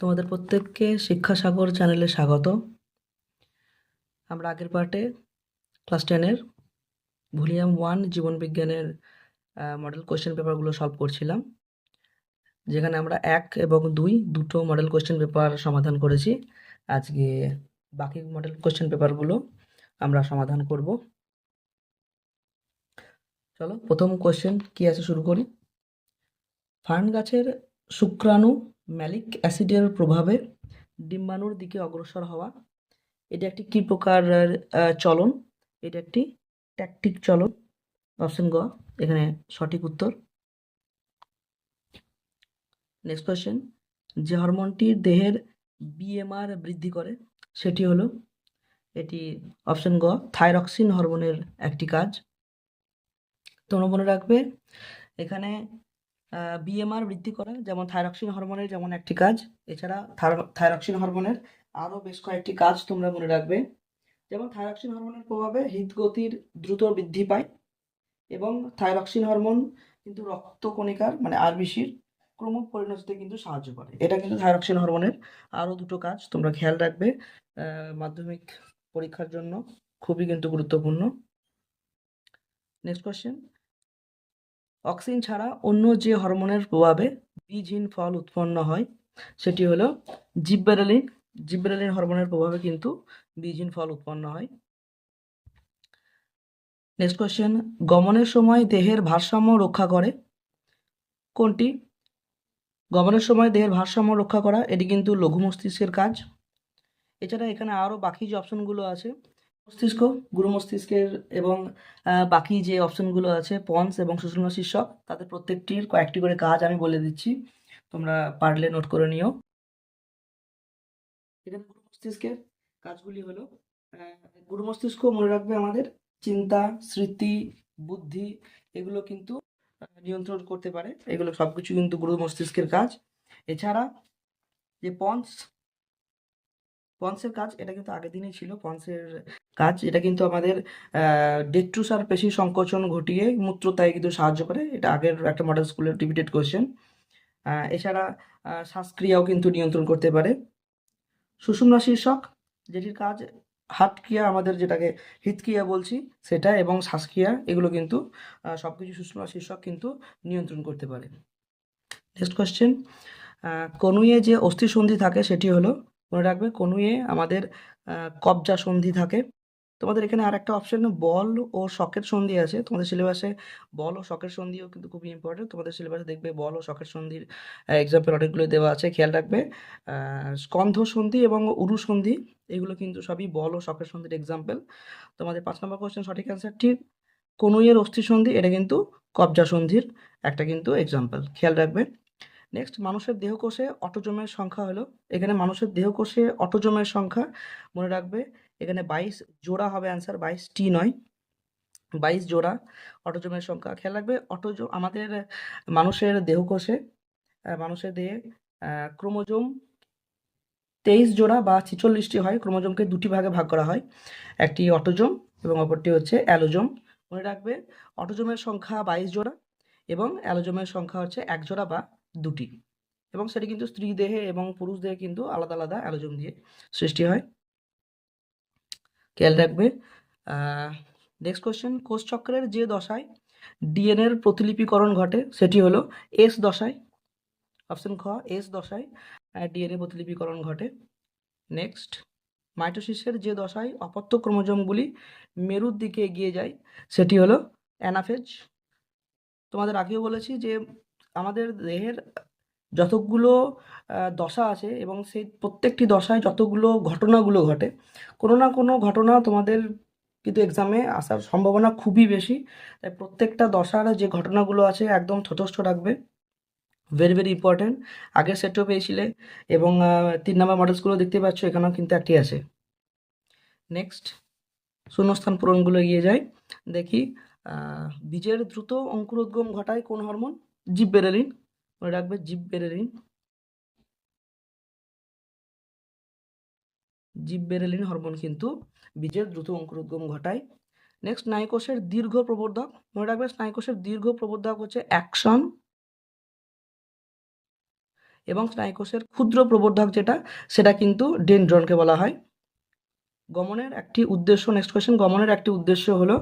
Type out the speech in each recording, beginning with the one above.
তোমাদের প্রত্যেককে শিক্ষা সাগর চ্যানেলে স্বাগত। আমরা আগের পার্টে ক্লাস টেনের ভলিউম ওয়ান জীবনবিজ্ঞানের মডেল কোশ্চেন পেপারগুলো সলভ করছিলাম, যেখানে আমরা এক এবং দুই দুটো মডেল কোয়েশ্চেন পেপার সমাধান করেছি। আজকে বাকি মডেল কোশ্চেন পেপারগুলো আমরা সমাধান করব। চলো, প্রথম কোশ্চেন কি আছে শুরু করি? ফার্ন গাছের শুক্রাণু ম্যালিক অ্যাসিডের প্রভাবে ডিম্বাণুর দিকে অগ্রসর হওয়া। এটা একটি কী প্রকার চলন? এটা একটি ট্যাকটিক চলন। অপশন গ, এখানে সঠিক উত্তর। নেক্সট কোয়েশ্চেন যে হরমোনটি দেহের বিএমআর বৃদ্ধি করে, সেটি হলো, এটি অপশন গ, থাইরক্সিন হরমোনের একটি কাজ। তোমরা মনে রাখবে, এখানে বিএমআর বৃদ্ধি করা, যেমন থাইরক্সিন হরমোনের যেমন একটি কাজ। এছাড়া থাইরক্সিন হরমোনের আরও বেশ কয়েকটি কাজ তোমরা মনে রাখবে। যেমন থাইরক্সিন হরমোনের প্রভাবে হৃদগতির দ্রুত বৃদ্ধি পায় এবং থাইরক্সিন হরমোন কিন্তু রক্তকণিকার মানে আরবিসির ক্রম পরিণতিতে কিন্তু সাহায্য করে। এটা কিন্তু থাইরক্সিন হরমোনের আরও দুটো কাজ তোমরা খেয়াল রাখবে মাধ্যমিক পরীক্ষার জন্য। খুবই কিন্তু গুরুত্বপূর্ণ। নেক্সট কোয়েশ্চেন অক্সিন ছাড়া অন্য যে হরমোনের প্রভাবে বীজহীন ফল উৎপন্ন হয়, সেটি হলো জিব্বেরেলিন জিব্বেরেলিন হরমোনের প্রভাবে কিন্তু বীজহীন ফল উৎপন্ন হয়। নেক্সট কোয়েশ্চেন গমনের সময় দেহের ভারসাম্য রক্ষা করে। কোনটি? গমনের সময় দেহের ভারসাম্য রক্ষা করা, এটি কিন্তু লঘু মস্তিষ্কের কাজ। এছাড়া এখানে আরও বাকি যে অপশনগুলো আছে মস্তিষ্ক, গুরু মস্তিষ্কের এবং বাকি যে অপশনগুলো আছে, পন্স এবং সুষুম্না শীর্ষক, তাদের প্রত্যেকটির কয়েকটি করে কাজ আমি বলে দিচ্ছি। তোমরা পারলে নোট করে নিও। এখানে গুরু মস্তিষ্কের কাজগুলি হলো গুরু মস্তিষ্ক মনে রাখবে আমাদের চিন্তা, স্মৃতি, বুদ্ধি, এগুলো কিন্তু নিয়ন্ত্রণ করতে পারে। এগুলো সবকিছু কিন্তু গুরু মস্তিষ্কের কাজ। এছাড়া যে পন্স, পন্সের কাজ, এটা কিন্তু আগের দিনই ছিল। পন্সের কাজ, এটা কিন্তু আমাদের ডেট্রুসার পেশি সংকোচন ঘটিয়ে মূত্রতায় কিন্তু সাহায্য করে। এটা আগের একটা মডেল স্কুলের রিপিটেড কোয়েশ্চেন এছাড়া শ্বাসক্রিয়াও কিন্তু নিয়ন্ত্রণ করতে পারে। সুষুম্না শীর্ষক যেটির কাজ হাত ক্রিয়া, আমাদের যেটাকে হৃদক্রিয়া বলছি, সেটা এবং শ্বাসক্রিয়া এগুলো কিন্তু সব কিছু সুষুম্না শীর্ষক কিন্তু নিয়ন্ত্রণ করতে পারে। নেক্সট কোয়েশ্চেন কনুয়ে যে অস্থি সন্ধি থাকে, সেটি হলো, মনে রাখবে কনুয়ে আমাদের কবজা সন্ধি থাকে। তোমাদের এখানে আর একটা অপশন বল ও শকের সন্ধি আছে। তোমাদের সিলেবাসে বল ও শখের সন্ধিও কিন্তু খুবই ইম্পর্টেন্ট তোমাদের সিলেবাসে দেখবে বল ও শখের সন্ধির এক্সাম্পল অনেকগুলো দেওয়া আছে। খেয়াল রাখবে স্কন্ধ সন্ধি এবং উরু সন্ধি, এগুলো কিন্তু সবই বল ও শখের সন্ধির এক্সাম্পল তোমাদের পাঁচ নম্বর কোশ্চেন সঠিক অ্যান্সার ঠিক কনুইয়ের অস্থি সন্ধি? এটা কিন্তু কবজা সন্ধির একটা কিন্তু এক্সাম্পল খেয়াল রাখবে। নেক্সট মানুষের দেহকোষে অটোজমের সংখ্যা হলো। এখানে মানুষের দেহকোষে অটোজমের সংখ্যা মনে রাখবে এখানে বাইশ জোড়া হবে অ্যান্সার বাইশটি নয়। বাইশ জোড়া অটোজোমের সংখ্যা। খেয়াল রাখবে অটোজো আমাদের মানুষের দেহকোষে মানুষের দেহে ক্রোমোজোম তেইশ জোড়া বা ছিচল্লিশটি হয়। ক্রোমোজোমকে দুটি ভাগে ভাগ করা হয়, একটি অটোজোম এবং অপরটি হচ্ছে অ্যালোজোম মনে রাখবে অটোজোমের সংখ্যা বাইশ জোড়া এবং অ্যালোজোমের সংখ্যা হচ্ছে এক জোড়া বা দুটি। এবং সেটি কিন্তু স্ত্রী দেহে এবং পুরুষ দেহে কিন্তু আলাদা আলাদা অ্যালোজোম দিয়ে সৃষ্টি হয়। খেয়াল রাখবে। নেক্সট কোশ্চেন কোষচক্রের যে দশায় ডিএনএর প্রতিলিপিকরণ ঘটে, সেটি হলো এস দশায় অপশন খ এস দশায় ডিএনএ প্রতিলিপিকরণ ঘটে। নেক্সট মাইটোসিসের যে দশায় অপত্য ক্রোমোজোমগুলি মেরুর দিকে এগিয়ে যায়, সেটি হলো অ্যানাফেজ। তোমাদের আগেও বলেছি যে আমাদের দেহের যতগুলো দশা আছে এবং সেই প্রত্যেকটি দশায় যতগুলো ঘটনাগুলো ঘটে, কোনো না কোনো ঘটনা তোমাদের কিন্তু এক্সামে আসার সম্ভাবনা খুবই বেশি। তাই প্রত্যেকটা দশার যে ঘটনাগুলো আছে একদম তথস্থ রাখবে। ভেরি ভেরি ইম্পর্ট্যান্ট আগের সেটও পেয়েছিলে এবং তিন নম্বর মডেলসগুলো দেখতে পাচ্ছ, এখানেও কিন্তু একটি আছে। নেক্সট শূন্যস্থান পূরণগুলো এগিয়ে যায় দেখি বীজের দ্রুত অঙ্কুরোদ্গম ঘটায় কোন হরমোন জিববেরেলিন মনে রাখবে জিববেরেলিন জিববেরেলিন হরমোন কিন্তু। বীজের দ্রুত অঙ্কুরোদ্গম ঘটায়। নেক্সট স্নায়ুকোষের দীর্ঘ প্রবর্ধক। মনে রাখবে, স্নায়ুকোষের দীর্ঘ প্রবর্ধক হচ্ছে অ্যাকশন এবং স্নায়ুকোষের ক্ষুদ্র প্রবর্ধক যেটা, সেটা কিন্তু ডেনড্রনকে বলা হয়। গমনের একটি উদ্দেশ্য নেক্সট কোয়েশ্চেন গমনের একটি উদ্দেশ্য হলো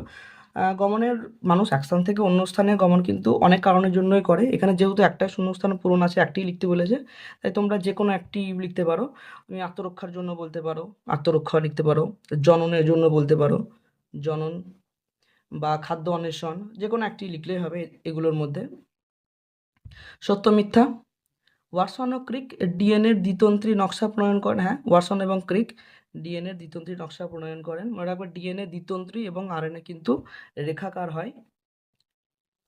গমনের মানুষ এক স্থান থেকে অন্য স্থানে গমন কিন্তু অনেক কারণের জন্যই করে। এখানে যেহেতু একটা শূন্যস্থান পূরণ আছে, একটি লিখতে বলেছে, তাই তোমরা যে কোনো একটি লিখতে পারো। তুমি আত্মরক্ষার জন্য বলতে পারো, আত্মরক্ষা লিখতে পারো, জননের জন্য বলতে পারো, জনন বা খাদ্য অন্বেষণ যে কোনো একটি লিখলেই হবে এগুলোর মধ্যে। সত্য মিথ্যা ওয়াটসন ও ক্রিক ডিএনএর দ্বিতন্ত্রী নকশা প্রণয়ন করেন হ্যাঁ ওয়াটসন এবং ক্রিক ডিএনএর দ্বিতন্ত্রী নকশা প্রণয়ন করেন। মনে রাখবে ডিএনএ দ্বিতন্ত্রী এবং আরএনএ কিন্তু রেখাকার হয়।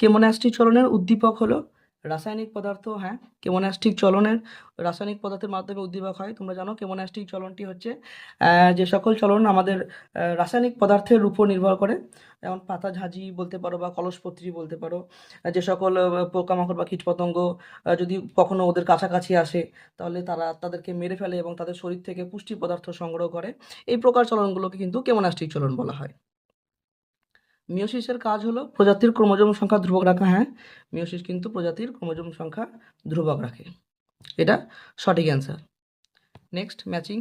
কেমোনাস্টিক চলনের উদ্দীপক হলো? রাসায়নিক পদার্থ হ্যাঁ কেমোনাস্টিক চলনের রাসায়নিক পদার্থের মাধ্যমে উদ্দীপক হয়। তোমরা জানো কেমোনাস্টিক চলনটি হচ্ছে যে সকল চলন আমাদের রাসায়নিক পদার্থের উপর নির্ভর করে। যেমন পাতা ঝাঁঝি বলতে পারো বা কলসপত্রী বলতে পারো যে সকল পোকামাকড় বা কীটপতঙ্গ যদি কখনো ওদের কাছাকাছি আসে, তাহলে তারা তাদেরকে মেরে ফেলে এবং তাদের শরীর থেকে পুষ্টি পদার্থ সংগ্রহ করে। এই প্রকার চলনগুলোকে কিন্তু কেমোনাস্টিক চলন বলা হয়। মিওসিসের কাজ হলো প্রজাতির ক্রোমোজোম সংখ্যা ধ্রুবক রাখা হ্যাঁ। মিওসিস কিন্তু প্রজাতির ক্রোমোজোম সংখ্যা ধ্রুবক রাখে। এটা সঠিক অ্যান্সার। Next, matching.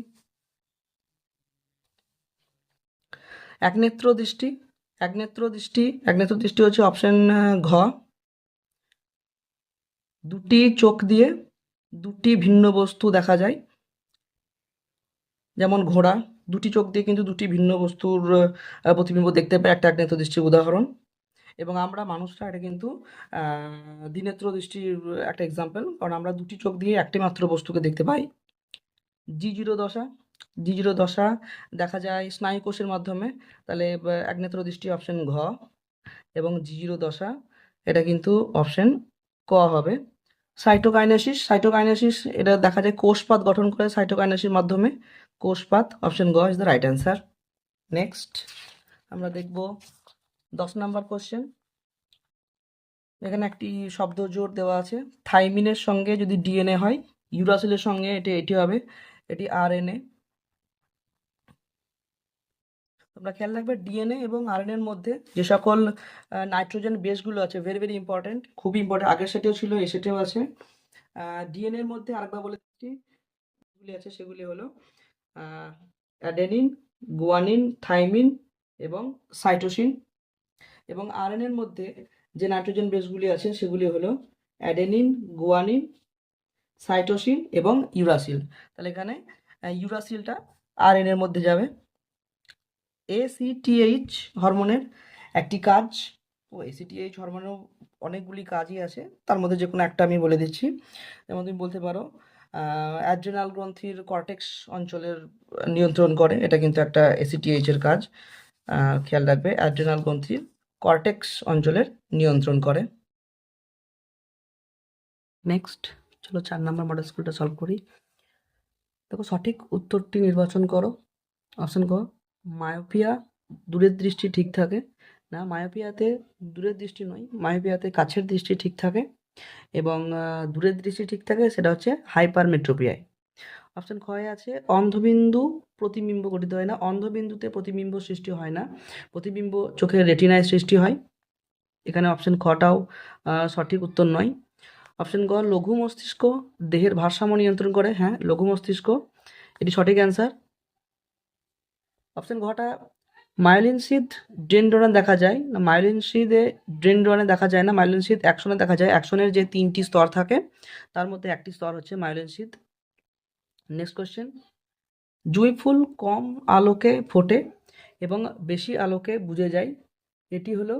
একনেত্র দৃষ্টি। একনেত্র দৃষ্টি একনেত্র দৃষ্টি হচ্ছে অপশন ঘ। দুটি চোখ দিয়ে দুটি ভিন্ন বস্তু দেখা যায়। যেমন ঘোড়া। দুটি চোখ দিয়ে কিন্তু দুটি ভিন্ন বস্তুর প্রতিবিম্ব দেখতে পাই একটা একনেত্র দৃষ্টির উদাহরণ। এবং আমরা মানুষরা এটা কিন্তু দ্বিনেত্র দৃষ্টির একটা এক্সাম্পল কারণ আমরা দুটি চোখ দিয়ে একটি মাত্র বস্তুকে দেখতে পাই। জি জিরো দশা। জি জিরো দশা দেখা যায় স্নায়ুকোষের মাধ্যমে। তাহলে একনেত্র দৃষ্টি অপশন ঘ এবং জি জিরো দশা, এটা কিন্তু অপশন ক হবে। সাইটোকাইনেসিস সাইটোকাইনেসিস এটা দেখা যায় কোষপাত গঠন করে সাইটোকাইনেসিসের মাধ্যমে। কোষপাত অপশন গ is the right answer next আমরা দেখব দশ নাম্বার কোশ্চেন এখানে একটি শব্দ জোর দেওয়া আছে। থাইমিনের সঙ্গে যদি ডিএনএ হয়, ইউরাসিলের সঙ্গে এটি এটি হবে, এটি আরএনএ তোমরা খেয়াল রাখবে ডিএনএ এবং আরএনএর মধ্যে যে সকল নাইট্রোজেন বেসগুলো আছে ভেরি ভেরি ইম্পর্টেন্ট খুবই ইম্পর্টেন্ট আগের সেটিও ছিল এই সেটেও আছে। ডিএনএ এর মধ্যে আরেকবার বলে দিচ্ছি আছে সেগুলি হলো অ্যাডেনিন গুয়ানিন থাইমিন এবং সাইটোসিন এবং আরএনএর মধ্যে যে নাইট্রোজেন বেসগুলি আছে, সেগুলি হলো অ্যাডেনিন গুয়ানিন সাইটোসিন এবং ইউরাসিল তাহলে এখানে ইউরাসিলটা আরএন এর মধ্যে যাবে। এসিটিএইচ হরমোনের একটি কাজ, ও এসিটিএইচ হরমোনেরও অনেকগুলি কাজই আছে। তার মধ্যে যে কোনো একটা আমি বলে দিচ্ছি। যেমন তুমি বলতে পারো অ্যাড্রেনাল গ্রন্থির কর্টেক্স অঞ্চলের নিয়ন্ত্রণ করে। এটা কিন্তু একটা এসিটিএইচ এর কাজ। খেয়াল রাখবে অ্যাড্রেনাল গ্রন্থির কর্টেক্স অঞ্চলের নিয়ন্ত্রণ করে। নেক্সট চলো চার নাম্বার মডেল স্কুলটা সলভ করি। দেখো, সঠিক উত্তরটি নির্বাচন করো। অপশন ক মায়োপিয়া দূরের দৃষ্টি ঠিক থাকে। না মায়োপিয়াতে দূরের দৃষ্টি নয় মায়োপিয়াতে কাছের দৃষ্টি ঠিক থাকে। এবং দূরের দৃষ্টি ঠিক থাকে সেটা হচ্ছে হাইপার মেট্রোপিয়ায় অপশন খয়ে আছে, অন্ধবিন্দু প্রতিবিম্ব গঠিত হয় না। অন্ধবিন্দুতে প্রতিবিম্ব সৃষ্টি হয় না। প্রতিবিম্ব চোখের রেটিনায় সৃষ্টি হয়। এখানে অপশন খটাও সঠিক উত্তর নয়। অপশন গ, লঘু মস্তিষ্ক, দেহের ভারসাম্য নিয়ন্ত্রণ করে। হ্যাঁ লঘু মস্তিষ্ক, এটি সঠিক অ্যান্সার। অপশন ঘটা মায়োলিন শীত দেখা যায়। না মায়োলিন শীতে ড্রেন্ড্রনে দেখা যায় না মায়োলিন শীত অ্যাকশনে দেখা যায়। অ্যাকশনের যে তিনটি স্তর থাকে, তার মধ্যে একটি স্তর হচ্ছে মায়োলিন শীত নেক্সট কোয়েশ্চেন জুঁই ফুল কম আলোকে ফোটে এবং বেশি আলোকে বুঝে যায়। এটি হলো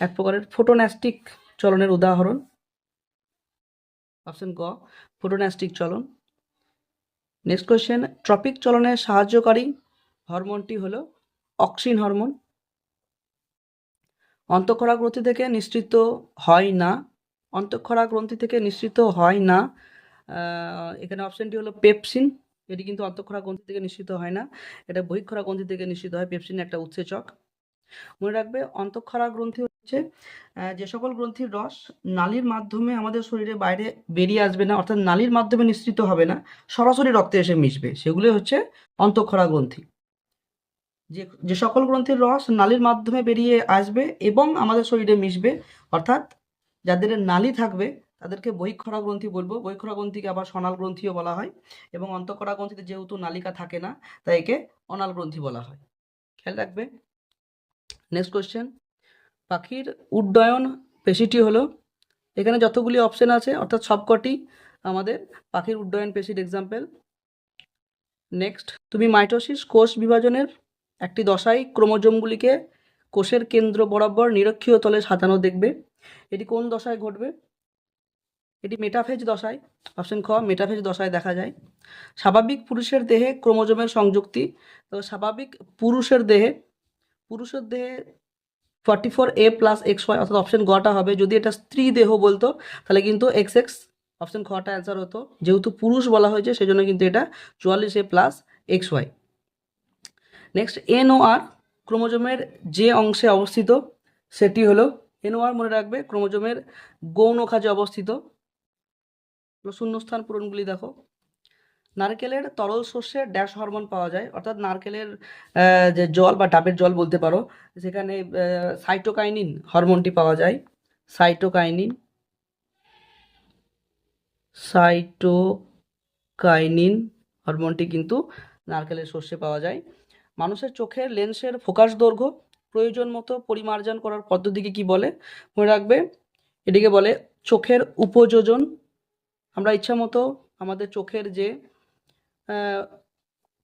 এক প্রকারের ফোটোন্যাস্টিক চলনের উদাহরণ। অপশন গ ফোটোন্যাস্টিক চলন। নেক্সট কোয়েশ্চেন ট্রপিক চলনে সাহায্যকারী হরমোনটি হলো অক্সিন হরমোন। অন্তঃক্ষরা গ্রন্থি থেকে নিঃসৃত হয় না। অন্তঃক্ষরা গ্রন্থি থেকে নিঃসৃত হয় না। এখানে অপশনটি হলো পেপসিন এটি কিন্তু অন্তঃক্ষরা গ্রন্থি থেকে নিঃসৃত হয় না। এটা বহিঃক্ষরা গ্রন্থি থেকে নিঃসৃত হয়। পেপসিন একটা উৎসেচক। মনে রাখবে অন্তঃক্ষরা গ্রন্থি হচ্ছে যে সকল গ্রন্থির রস নালীর মাধ্যমে আমাদের শরীরে বাইরে বেরিয়ে আসবে না, অর্থাৎ নালীর মাধ্যমে নিঃসৃত হবে না, সরাসরি রক্তে এসে মিশবে। সেগুলো হচ্ছে অন্তঃক্ষরা গ্রন্থি যে যে সকল গ্রন্থির রস নালীর মাধ্যমে বেরিয়ে আসবে এবং আমাদের শরীরে মিশবে, অর্থাৎ যাদের নালী থাকবে, তাদেরকে বহিঃক্ষরা গ্রন্থি বলব। বহিঃক্ষরা গ্রন্থিকে আবার সনাল গ্রন্থিও বলা হয় এবং অন্তঃক্ষরা গ্রন্থিতে যেহেতু নালিকা থাকে না, তাই একে অনাল গ্রন্থি বলা হয়। খেয়াল রাখবে। নেক্সট কোয়েশ্চেন পাখির উড্ডয়ন পেশিটি হলো, এখানে যতগুলি অপশন আছে, অর্থাৎ সবকটি আমাদের পাখির উড্ডয়ন পেশির এক্সাম্পল নেক্সট তুমি মাইটোসিস কোষ বিভাজনের একটি দশায় ক্রোমোজোমগুলিকে কোষের কেন্দ্র বরাবর নিরক্ষীয় তলে সাজানো দেখবে। এটি কোন দশায় ঘটবে? এটি মেটাফেজ দশায় অপশন খ, মেটাফেজ দশায় দেখা যায়। স্বাভাবিক পুরুষের দেহে ক্রোমোজোমের সংযুক্তি, তো স্বাভাবিক পুরুষের দেহে পুরুষের দেহে forty four A plus X Y অর্থাৎ অপশন গটা হবে। যদি এটা স্ত্রী দেহ বলতো, তাহলে কিন্তু এক্স এক্স অপশন খটা অ্যান্সার হতো। যেহেতু পুরুষ বলা হয়েছে, সেজন্য কিন্তু এটা চুয়াল্লিশ A plus X Y next N O R ক্রোমোজোমের যে অংশে অবস্থিত, সেটি হলো এন ও আর মনে রাখবে, ক্রোমোজোমের গৌণ খাজে অবস্থিত। শূন্যস্থান পূরণগুলি দেখো। নারকেলের তরল শস্যে ড্যাশ হরমোন পাওয়া যায়, অর্থাৎ নারকেলের যে জল বা ডাবের জল বলতে পারো, সেখানে সাইটোকাইনিন হরমোনটি পাওয়া যায়। সাইটোকাইনিন সাইটোকাইনিন হরমোনটি কিন্তু নারকেলের শস্যে পাওয়া যায়। মানুষের চোখের লেন্সের ফোকাস দৈর্ঘ্য প্রয়োজন মতো পরিমার্জন করার পদ্ধতিকে কি বলে? মনে রাখবে, এটিকে বলে চোখের উপযোজন। আমরা ইচ্ছা মতো আমাদের চোখের যে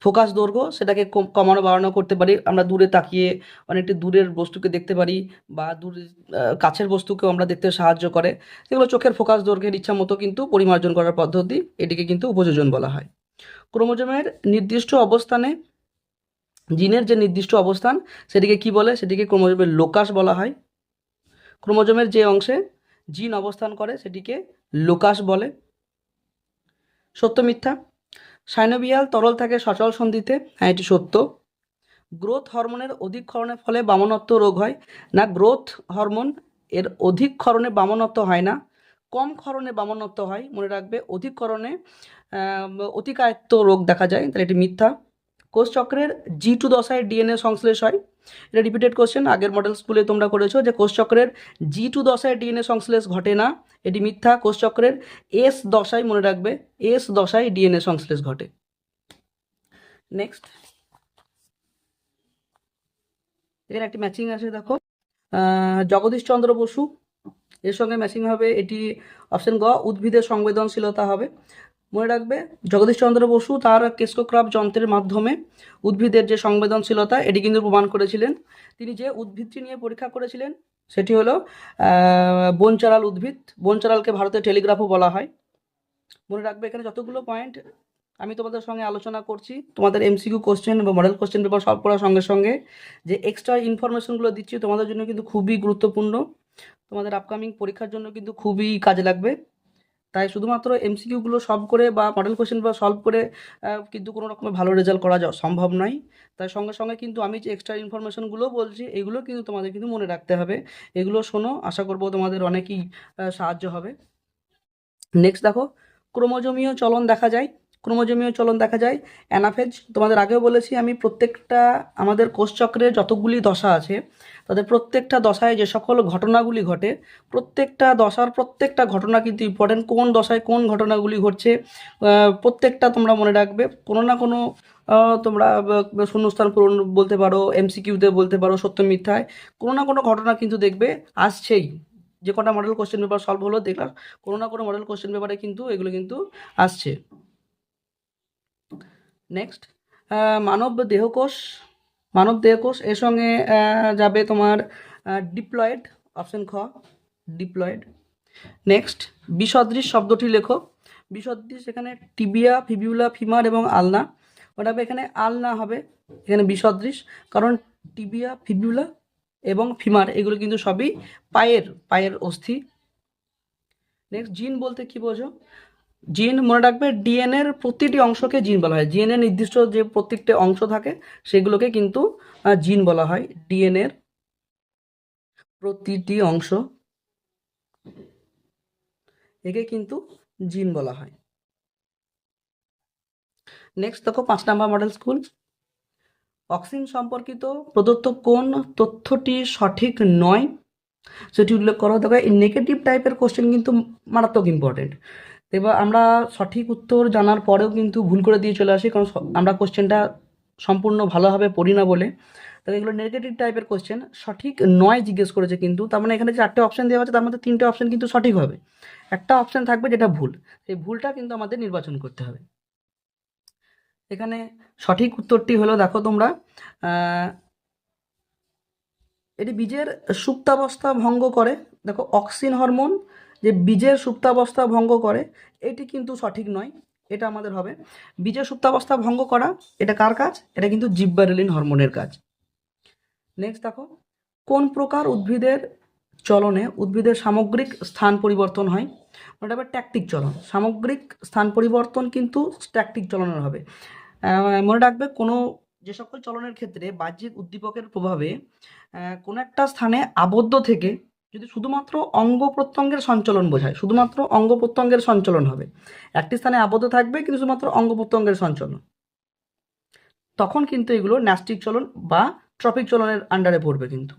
ফোকাস দৈর্ঘ্য সেটাকে কমানো বাড়ানো করতে পারি। আমরা দূরে তাকিয়ে অনেকটা দূরের বস্তুকে দেখতে পারি বা দূর কাছের বস্তুকেও আমরা দেখতে সাহায্য করে। সেগুলো চোখের ফোকাস দৈর্ঘ্যের ইচ্ছা মতো কিন্তু পরিমার্জন করার পদ্ধতি এটিকে কিন্তু উপযোজন বলা হয়। ক্রোমোজোমের নির্দিষ্ট অবস্থানে জিনের যে নির্দিষ্ট অবস্থান সেটিকে কি বলে? সেটিকে ক্রোমোজোমের লোকাস বলা হয়। ক্রোমোজোমের যে অংশে জিন অবস্থান করে সেটিকে লোকাস বলে। সত্য মিথ্যা। সাইনোবিয়াল তরল থাকে সচল সন্ধিতে। হ্যাঁ এটি সত্য। গ্রোথ হরমোনের অধিক ক্ষরণের ফলে বামনত্ব রোগ হয়। না গ্রোথ হরমোন এর অধিক ক্ষরণে বামনত্ব হয় না। কম ক্ষরণে বামনত্ব হয় মনে রাখবে। অধিক ক্ষরণে আহ, অতিকায়ত্ত রোগ দেখা যায়। তাহলে এটি মিথ্যা। কোষচক্রের জি টু দশায় ডিএনএ সংশ্লেষ হয়। এটা রিপিটেড কোশ্চেন আগের মডেল স্কুলে তোমরা করেছ যে কোষচক্রের জি টু দশায় ডিএনএ সংশ্লেষ ঘটে না এটি মিথ্যা। কোষচক্রের এস দশায় মনে রাখবে এস দশায় ডিএনএ সংশ্লেষ ঘটে। নেক্সট এখানে একটি ম্যাচিং আছে দেখো। আহ, জগদীশ চন্দ্র বসু এর সঙ্গে ম্যাচিং হবে এটি অপশন গ উদ্ভিদের সংবেদনশীলতা হবে। মনে রাখবে জগদীশ চন্দ্র বসু তার কেস্কোক্রাফ যন্ত্রের মাধ্যমে উদ্ভিদের যে সংবেদনশীলতা, এটি কিন্তু প্রমাণ করেছিলেন। তিনি যে উদ্ভিদটি নিয়ে পরীক্ষা করেছিলেন, সেটি হলো বনচারাল উদ্ভিদ। বনচারালকে ভারতের টেলিগ্রাফও বলা হয়। মনে রাখবে, এখানে যতগুলো পয়েন্ট আমি তোমাদের সঙ্গে আলোচনা করছি, তোমাদের এমসিকিউ কোশ্চেন বা মডেল কোশ্চেন পেপার সলভ করার সঙ্গে সঙ্গে যে এক্সট্রা ইনফরমেশনগুলো দিচ্ছি, তোমাদের জন্য কিন্তু খুবই গুরুত্বপূর্ণ। তোমাদের আপকামিং পরীক্ষার জন্য কিন্তু খুবই কাজে লাগবে। তাই শুধুমাত্র এমসিকিউগুলো সলভ করে বা মডেল কোশ্চেন বা সলভ করে কিন্তু কোনো রকমের ভালো রেজাল্ট করা যাওয়া সম্ভব নয়। তাই সঙ্গে সঙ্গে কিন্তু আমি যে এক্সট্রা ইনফরমেশনগুলো বলছি, এগুলো কিন্তু তোমাদের কিন্তু মনে রাখতে হবে। এগুলো শোনো, আশা করব তোমাদের অনেকই সাহায্য হবে। নেক্সট দেখো, ক্রোমোজমীয় চলন দেখা যায়। ক্রোমোজোমীয় চলন দেখা যায়, অ্যানাফেজ। তোমাদের আগেও বলেছি আমি প্রত্যেকটা, আমাদের কোষচক্রের যতগুলি দশা আছে, তাদের প্রত্যেকটা দশায় যে সকল ঘটনাগুলি ঘটে, প্রত্যেকটা দশার প্রত্যেকটা ঘটনা কিন্তু ইম্পর্টেন্ট কোন দশায় কোন ঘটনাগুলি ঘটছে প্রত্যেকটা তোমরা মনে রাখবে। কোনো না কোনো তোমরা শূন্যস্থান পূরণ বলতে পারো, এমসিকিউতে বলতে পারো, সত্য মিথ্যায়। কোনো না কোনো ঘটনা কিন্তু দেখবে, আসছেই। যে কটা মডেল কোশ্চেন পেপার সলভ হলো, দেখলাম। কোনো না কোনো মডেল কোশ্চেন পেপারে কিন্তু এগুলো কিন্তু আসছে। নেক্সট মানব দেহকোষ মানব দেহকোষ, এর সঙ্গে যাবে তোমার ডিপ্লয়েড অপশন খ ডিপ্লয়েড নেক্সট বিসদৃশ শব্দটি লেখো। বিসদৃশ এখানে টিবিয়া, ফিবিউলা, ফিমার এবং আলনা। ওটা এখানে আলনা হবে, এখানে বিসদৃশ, কারণ টিবিয়া, ফিবিউলা এবং ফিমার, এগুলো কিন্তু সবই পায়ের পায়ের অস্থি। নেক্সট জিন বলতে কি বোঝো? জিন মনে রাখবে ডিএনএ এর প্রতিটি অংশকে জিন বলা হয়। জিএনএ নির্দিষ্ট যে প্রত্যেকটা অংশ থাকে, সেগুলোকে কিন্তু জিন বলা হয়। ডিএনএ এর প্রতিটি অংশ একে কিন্তু জিন বলা হয়। নেক্সট দেখো, পাঁচ নাম্বার মডেল স্কুল অক্সিন সম্পর্কিত প্রদত্ত কোন তথ্যটি সঠিক নয়, সেটি উল্লেখ করো। দেখো নেগেটিভ টাইপের কোশ্চেন কিন্তু মারাত্মক ইম্পর্টেন্ট এবার আমরা সঠিক উত্তর জানার পরেও কিন্তু ভুল করে দিয়ে চলে আসি, কারণ আমরা কোশ্চেনটা সম্পূর্ণ ভালোভাবে পড়ি না বলে। তো এগুলো নেগেটিভ টাইপের কোশ্চেন সঠিক নয় জিজ্ঞেস করেছে কিন্তু, তার মানে এখানে চারটে অপশন দেওয়া আছে, তার মধ্যে তিনটে অপশন কিন্তু সঠিক হবে। একটা অপশন থাকবে যেটা ভুল, সেই ভুলটা কিন্তু আমাদের নির্বাচন করতে হবে। এখানে সঠিক উত্তরটি হলো, দেখো তোমরা এটি বীজের সুপ্তাবস্থা ভঙ্গ করে। দেখো অক্সিন হরমোন যে বীজের সুপ্তাবস্থা ভঙ্গ করে, এটি কিন্তু সঠিক নয়, এটা আমাদের হবে। বীজের সুপ্তাবস্থা ভঙ্গ করা, এটা কার কাজ? এটা কিন্তু জিব্বারেলিন হরমোনের কাজ। নেক্সট দেখো, কোন প্রকার উদ্ভিদের চলনে উদ্ভিদের সামগ্রিক স্থান পরিবর্তন হয়? ওটা হবে ট্যাকটিক চলন। সামগ্রিক স্থান পরিবর্তন কিন্তু ট্যাকটিক চলনের হবে। মনে রাখবে, কোনো যে সকল চলনের ক্ষেত্রে বাহ্যিক উদ্দীপকের প্রভাবে কোনো একটা স্থানে আবদ্ধ থেকে যদি শুধুমাত্র অঙ্গ প্রত্যঙ্গের সঞ্চলন বোঝায়, শুধুমাত্র অঙ্গ প্রত্যঙ্গের সঞ্চলন হবে, একটি স্থানে আবদ্ধ থাকবে কিন্তু শুধুমাত্র অঙ্গ প্রত্যঙ্গের সঞ্চলন। তখন কিন্তু এগুলো ন্যাস্টিক চলন বা ট্রপিক চলনের আন্ডারে পড়বে কিন্তু।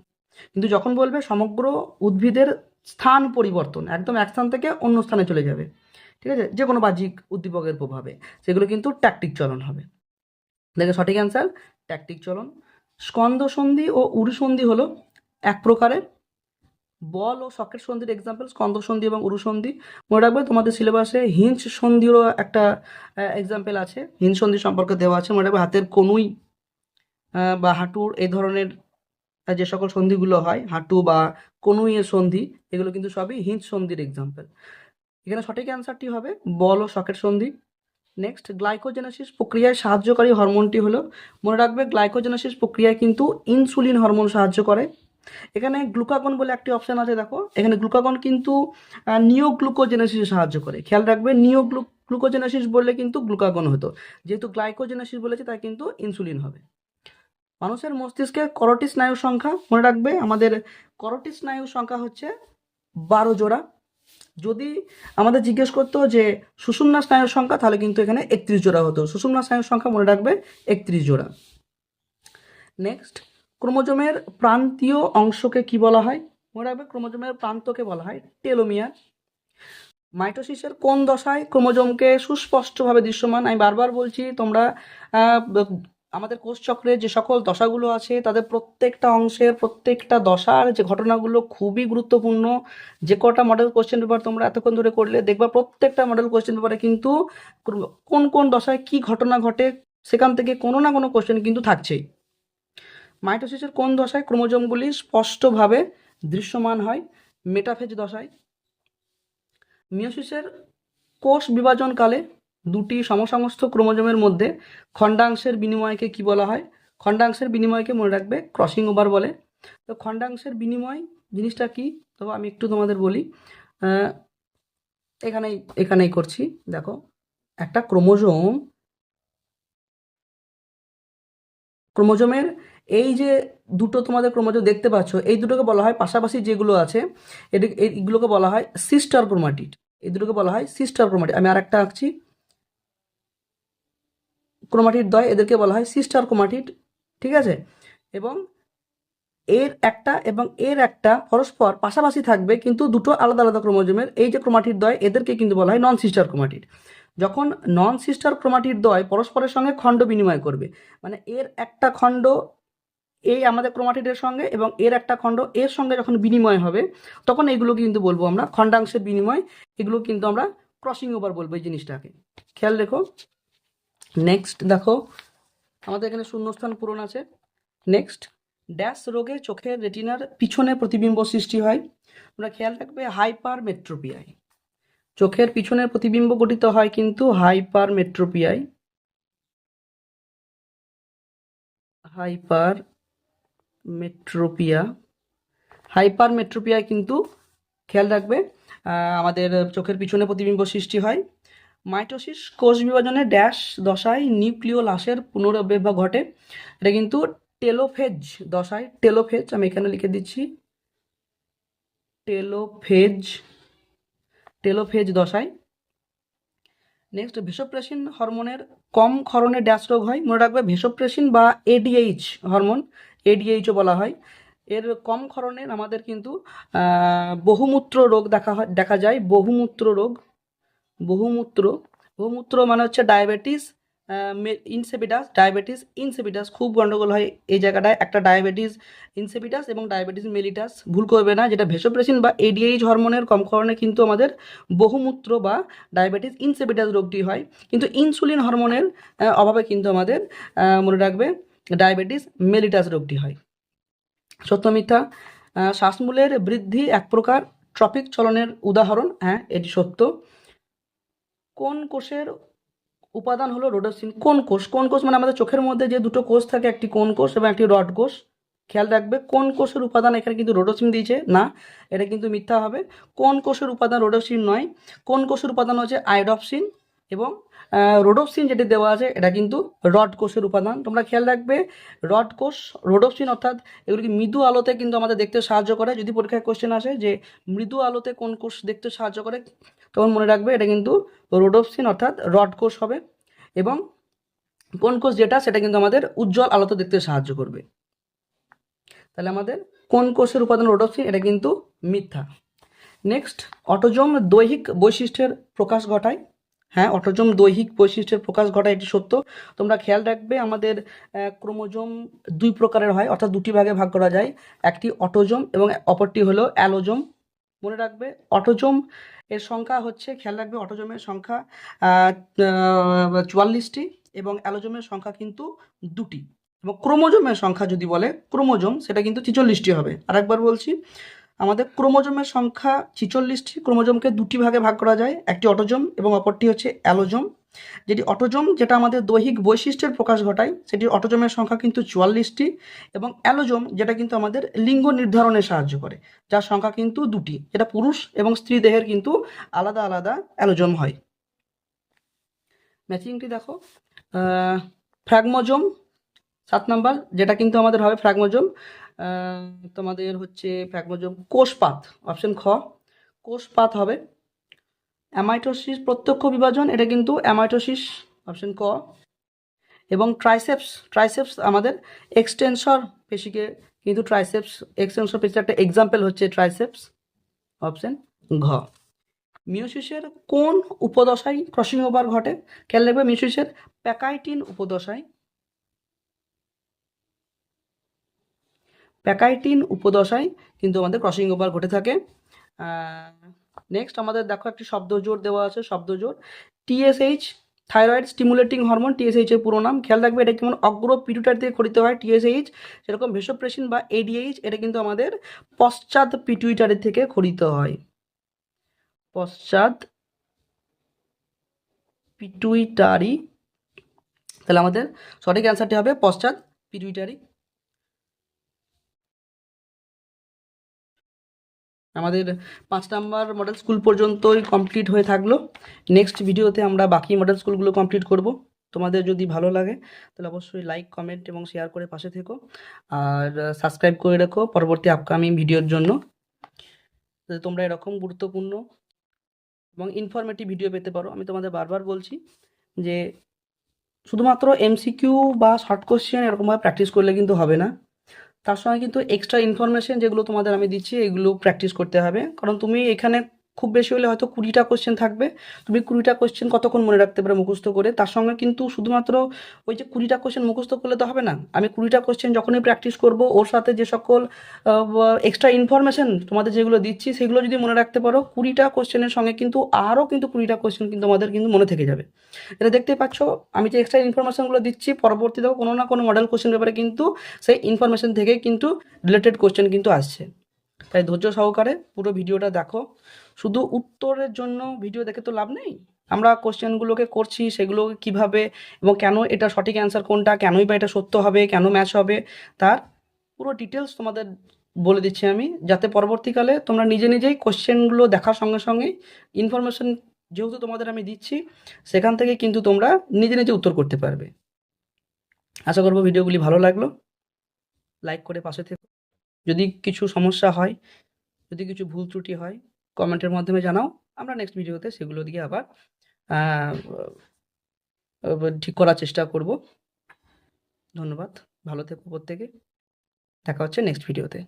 কিন্তু যখন বলবে সমগ্র উদ্ভিদের স্থান পরিবর্তন, একদম এক স্থান থেকে অন্য স্থানে চলে যাবে, ঠিক আছে? যে কোনো বাহ্যিক উদ্দীপকের প্রভাবে। সেগুলো কিন্তু ট্যাকটিক চলন হবে। দেখে সঠিক অ্যান্সার, ট্যাকটিক চলন। স্কন্দ সন্ধি ও উরু সন্ধি হলো এক প্রকারের বল ও সকেট সন্ধির এক্সাম্পল স্কন্দ সন্ধি এবং উরু সন্ধি। মনে রাখবে তোমাদের সিলেবাসে হিঞ্চ সন্ধিরও একটা এক্সাম্পল আছে। হিঞ্চ সন্ধি সম্পর্কে দেওয়া আছে। মনে রাখবে হাতের কনুই বা হাঁটুর এই ধরনের যে সকল সন্ধিগুলো হয়, হাঁটু বা কনুইয়ের সন্ধি, এগুলো কিন্তু সবই হিঞ্চ সন্ধির এক্সাম্পল এখানে সঠিক অ্যান্সারটি হবে বল ও সকেট সন্ধি। নেক্সট গ্লাইকোজেনেসিস প্রক্রিয়ায় সাহায্যকারী হরমোনটি হলো, মনে রাখবে গ্লাইকোজেনেসিস প্রক্রিয়ায় কিন্তু ইনসুলিন হরমোন সাহায্য করে। এখানে গ্লুকাগন বলে একটি অপশন আছে, দেখো। এখানে গ্লুকাগন কিন্তু নিও গ্লুকোজেনেসিসে সাহায্য করে। খেয়াল রাখবে নিও গ্লুকোজেনেসিস বললে কিন্তু গ্লুকাগন হতো। যেহেতু গ্লাইকোজেনেসিস বলেছে, তাই কিন্তু ইনসুলিন হবে। মানুষের মস্তিষ্কে করটি স্নায়ুর সংখ্যা, মনে রাখবে, আমাদের করটি স্নায়ুর সংখ্যা হচ্ছে বারো জোড়া। যদি আমাদের জিজ্ঞেস করতো যে, সুষুম্না স্নায়ুর সংখ্যা, তাহলে কিন্তু এখানে একত্রিশ জোড়া হতো। সুষুম্না স্নায়ুর সংখ্যা মনে রাখবে একত্রিশ জোড়া। নেক্সট ক্রোমোজোমের প্রান্তীয় অংশকে কি বলা হয়? মনে রাখবে ক্রোমোজোমের প্রান্তকে বলা হয় টেলোমিয়ার। মাইটোসিসের কোন দশায় ক্রোমোজোমকে সুস্পষ্টভাবে দৃশ্যমান? আমি বারবার বলছি, তোমরা আমাদের কোষচক্রে যে সকল দশাগুলো আছে, তাদের প্রত্যেকটা অংশের প্রত্যেকটা দশার যে ঘটনাগুলো খুবই গুরুত্বপূর্ণ। যে কটা মডেল কোশ্চেন পেপার তোমরা এতক্ষণ ধরে করলে, দেখবা প্রত্যেকটা মডেল কোশ্চেন পেপারে কিন্তু কোন- কোন কোন দশায় কি ঘটনা ঘটে, সেখান থেকে কোনো না কোনো কোশ্চেন কিন্তু থাকছেই। মাইটোসিসের কোন দশায় ক্রোমোজোমগুলি স্পষ্টভাবে দৃশ্যমান হয়? মেটাফেজ দশায়। মিওসিসের কোষ বিভাজনকালে দুটি সমসমস্ত ক্রোমোজোমের মধ্যে খণ্ডাংশের বিনিময়কে কি বলা হয়? খণ্ডাংশের বিনিময়কে মনে রাখবে ক্রসিং ওভার বলে। তো খণ্ডাংশের বিনিময় জিনিসটা কি? তো আমি একটু তোমাদের বলি। এখানেই এখানেই করছি। দেখো, একটা ক্রোমোজোম, ক্রোমোজোমের এই যে দুটো তোমাদের ক্রোমোজোম দেখতে পাচ্ছ, এই দুটোকে বলা হয় পাশাপাশি যেগুলো আছে এটি এইগুলোকে বলা হয় সিস্টার ক্রোমাটিড। এই দুটোকে বলা হয় সিস্টার ক্রোমাটিড। আমি আর একটা আঁকছি। ক্রোমাটিড দয়, এদেরকে বলা হয় সিস্টার ক্রোমাটিড, ঠিক আছে? এবং এর একটা এবং এর একটা পরস্পর পাশাপাশি থাকবে, কিন্তু দুটো আলাদা আলাদা ক্রোমোজোমের। এই যে ক্রোমাটিড দয়, এদেরকে কিন্তু বলা হয় নন সিস্টার ক্রোমাটিড। যখন নন সিস্টার ক্রোমাটিড দয় পরস্পরের সঙ্গে খণ্ড বিনিময় করবে মানে এর একটা খণ্ড এই আমাদের ক্রোমাটিডের সঙ্গে এবং এর একটা খণ্ড এর সঙ্গে যখন বিনিময় হবে, তখন এগুলো কিন্তু বলব আমরা, খণ্ডাংশের বিনিময়, এগুলো কিন্তু আমরা ক্রসিং ওভার বলব এই জিনিসটাকে। খেয়াল রেখো। নেক্সট দেখো, আমাদের এখানে শূন্যস্থান পূরণ আছে। নেক্সট ড্যাশ রোগে চোখের রেটিনার পিছনে প্রতিবিম্ব সৃষ্টি হয়। তোমরা খেয়াল রাখবে হাইপার মেট্রোপিয়ায় চোখের পিছনের প্রতিবিম্ব গঠিত হয় কিন্তু হাইপার মেট্রোপিয়ায় হাইপার মেট্রোপিয়া, হাইপার মেট্রোপিয়ায় কিন্তু খেয়াল রাখবে আমাদের চোখের পিছনে প্রতিবিম্ব সৃষ্টি হয়। মাইটোসিস কোষ বিভাজনে ড্যাশ দশায় নিউক্লিওলাসের পুনরবির্ভাব ঘটে। এটা কিন্তু টেলোফেজ দশায়, টেলোফেজ, আমি এখানে লিখে দিচ্ছি। টেলোফেজ টেলোফেজ দশায়। নেক্সট ভেসোপ্রেসিন হরমোনের কম ক্ষরণে ড্যাশ রোগ হয়, মনে রাখবে ভেসোপ্রেসিন বা এডিএইচ হরমোন এডিএইচও বলা হয়। এর কম ক্ষরণের আমাদের কিন্তু বহুমূত্র রোগ দেখা হয়, দেখা যায়। বহুমূত্র রোগ, বহুমূত্র বহুমূত্র মানে হচ্ছে ডায়াবেটিস ইনসেপিটাস ডায়াবেটিস ইনসেপিটাস খুব গন্ডগোল হয় এই জায়গাটায়। একটা ডায়াবেটিস ইনসেপিটাস এবং ডায়াবেটিস মেলিটাস ভুল করবে না, যেটা ভেসোপ্রেসিন বা এডিএইচ হরমোনের কম ক্ষরণে কিন্তু আমাদের বহুমূত্র বা ডায়াবেটিস ইনসেপিটাস রোগটি হয়। কিন্তু ইনসুলিন হরমোনের অভাবে কিন্তু আমাদের মনে রাখবে ডায়াবেটিস মেলিটাস রোগটি হয়। সত্য মিথ্যা শ্বাসমূলের বৃদ্ধি এক প্রকার ট্রপিক চলনের উদাহরণ হ্যাঁ এটি সত্য। কোন কোষের উপাদান হলো রোডোসিন কোন কোষ? কোন কোষ মানে আমাদের চোখের মধ্যে যে দুটো কোষ থাকে, একটি কোন কোষ এবং একটি রড কোষ। খেয়াল রাখবে, কোন কোষের উপাদান এখানে কিন্তু রোডোসিন দিয়েছে? না, এটা কিন্তু মিথ্যা হবে। কোন কোষের উপাদান রোডোসিন নয়, কোন কোষের উপাদান হচ্ছে আয়োডপসিন এবং রোডোপসিন যেটি দেওয়া আছে, এটা কিন্তু রড কোষের উপাদান। তোমরা খেয়াল রাখবে রড কোষ রোডোপসিন অর্থাৎ এগুলিকে মৃদু আলোতে কিন্তু আমাদের দেখতে সাহায্য করে। যদি পরীক্ষায় কোশ্চেন আসে যে মৃদু আলোতে কোন কোষ দেখতে সাহায্য করে তখন মনে রাখবে? এটা কিন্তু রোডোপসিন অর্থাৎ রড কোষ হবে এবং কোন কোষ যেটা, সেটা কিন্তু আমাদের উজ্জ্বল আলোতে দেখতে সাহায্য করবে। তাহলে আমাদের কোন কোষের উপাদান রোডোপসিন এটা কিন্তু মিথ্যা। নেক্সট অটোজম দৈহিক বৈশিষ্ট্যের প্রকাশ ঘটায়। হ্যাঁ অটোজম দৈহিক বৈশিষ্ট্যের প্রকাশ ঘটায়, এটি সত্য। তোমরা খেয়াল রাখবে, আমাদের ক্রোমোজোম দুই প্রকারের হয়, অর্থাৎ দুটি ভাগে ভাগ করা যায়। একটি অটোজম এবং অপরটি হলো অ্যালোজম। মনে রাখবে, অটোজম এর সংখ্যা হচ্ছে, খেয়াল রাখবে, অটোজমের সংখ্যা চুয়াল্লিশটি এবং অ্যালোজমের সংখ্যা কিন্তু দুটি। এবং ক্রোমোজোমের সংখ্যা যদি বলে, ক্রোমোজোম, সেটা কিন্তু ছিচল্লিশটি হবে। আরেকবার বলছি, আমাদের ক্রোমোজমের সংখ্যা ছিচল্লিশটি, ক্রোমোজোমকে দুটি ভাগে ভাগ করা যায়, একটি অটোজম এবং অপরটি হচ্ছে অ্যালোজম। যেটি অটোজম, যেটা আমাদের দৈহিক বৈশিষ্ট্যের প্রকাশ ঘটায় সেটি অটোজমের সংখ্যা কিন্তু চুয়াল্লিশটি এবং অ্যালোজম, যেটা কিন্তু আমাদের লিঙ্গ নির্ধারণে সাহায্য করে, যার সংখ্যা কিন্তু দুটি। যেটা পুরুষ এবং স্ত্রী দেহের কিন্তু আলাদা আলাদা অ্যালোজম হয়। ম্যাচিংটি দেখো ফ্র্যাগমোজম, সাত নাম্বার, যেটা কিন্তু আমাদের হবে ফ্র্যাগমোজম তোমাদের হচ্ছে ফ্র্যাগমোজম কোষপাত, অপশন খ। কোষপাত হবে অ্যামাইটোসিস প্রত্যক্ষ বিভাজন, এটা কিন্তু অ্যামাইটোসিস অপশন ক, এবং ট্রাইসেপস ট্রাইসেপস আমাদের এক্সটেনসর পেশিকে কিন্তু ট্রাইসেপস এক্সটেনসর পেশির একটা এক্সাম্পল হচ্ছে ট্রাইসেপস অপশন ঘ। মিউসিসের কোন উপদশায় ক্রসিং ওভার ঘটে? খেয়াল রাখবে, মিউসিসের প্যাকাইটিন উপদশায় প্যাকাইটিন উপদশায় কিন্তু আমাদের ক্রসিং ওভার ঘটে থাকে। নেক্সট আমাদের দেখো একটি শব্দ জোর দেওয়া আছে, শব্দ জোর। TSH thyroid stimulating hormone TSH এর পুরো নাম। খেয়াল রাখবে, এটা কেমন অগ্র পিটুটার দিয়ে খরিত হয় টিএসএইচ সেরকম ভেসোপ্রেসিন বা এডিএইচ এটা কিন্তু আমাদের পশ্চাৎ পিটুইটারি থেকে খরিত হয়। পশ্চাৎ পিটুইটারি তাহলে আমাদের সঠিক অ্যান্সারটি হবে পশ্চাৎ পিটুইটারি আমাদের পাঁচ নাম্বার মডেল স্কুল পর্যন্তই কমপ্লিট হয়ে থাকল। নেক্সট ভিডিওতে আমরা বাকি মডেল স্কুলগুলো কমপ্লিট করব। তোমাদের যদি ভালো লাগে, তাহলে অবশ্যই লাইক কমেন্ট এবং শেয়ার করে পাশে থেকো। আর সাবস্ক্রাইব করে রেখো পরবর্তী আপকামিং ভিডিওর জন্য। তোমরা এরকম গুরুত্বপূর্ণ এবং ইনফরমেটিভ ভিডিও পেতে পারো। আমি তোমাদের বারবার বলছি যে, শুধুমাত্র এমসিকিউ বা শর্ট কোশ্চেন এরকমভাবে প্র্যাকটিস করলে কিন্তু হবে না। তার সঙ্গে কিন্তু এক্সট্রা ইনফরমেশন যেগুলো তোমাদের আমি দিচ্ছি, এগুলো প্র্যাকটিস করতে হবে। কারণ তুমি এখানে খুব বেশি হলে হয়তো কুড়িটা কোশ্চেন থাকবে। তুমি কুড়িটা কোশ্চেন কতক্ষণ মনে রাখতে পারো মুখস্থ করে? তার সঙ্গে কিন্তু শুধুমাত্র ওই যে কুড়িটা কোশ্চেন মুখস্থ করলে তো হবে না। আমি কুড়িটা কোশ্চেন যখনই প্র্যাকটিস করব, ওর সাথে যে সকল এক্সট্রা ইনফরমেশন তোমাদের যেগুলো দিচ্ছি, সেগুলো যদি মনে রাখতে পারো, কুড়িটা কোশ্চেনের সঙ্গে কিন্তু আরও কিন্তু কুড়িটা কোশ্চেন কিন্তু আমাদের কিন্তু মনে থেকে যাবে। এটা দেখতে পাচ্ছ, আমি যে এক্সট্রা ইনফরমেশনগুলো দিচ্ছি পরবর্তীতেও কোনো না কোনো মডেল কোশ্চেন ব্যাপারে কিন্তু সেই ইনফরমেশন থেকে কিন্তু রিলেটেড কোশ্চেন কিন্তু আসছে। তাই ধৈর্য সহকারে পুরো ভিডিওটা দেখো। শুধু উত্তরের জন্য ভিডিও দেখে তো লাভ নেই? আমরা কোশ্চেনগুলোকে করছি সেগুলো কীভাবে এবং কেন এটা সঠিক অ্যান্সার কোনটা, কেনই বা এটা সত্য হবে, কেন ম্যাচ হবে? তার পুরো ডিটেলস তোমাদের বলে দিচ্ছি আমি। যাতে পরবর্তীকালে তোমরা নিজে নিজেই কোশ্চেনগুলো দেখার সঙ্গে সঙ্গেই ইনফরমেশন যেহেতু তোমাদের আমি দিচ্ছি, সেখান থেকে কিন্তু তোমরা নিজে নিজে উত্তর করতে পারবে। আশা করব ভিডিওগুলি ভালো লাগল। লাইক করে পাশে থেকো। যদি কিছু সমস্যা হয়, যদি কিছু ভুল ত্রুটি হয় কমেন্টের মাধ্যমে জানাও। আমরা নেক্সট ভিডিওতে সেগুলো দিয়ে আবার ঠিক করার চেষ্টা করব। ধন্যবাদ। ভালো থেকো প্রত্যেকে। দেখা হচ্ছে নেক্সট ভিডিওতে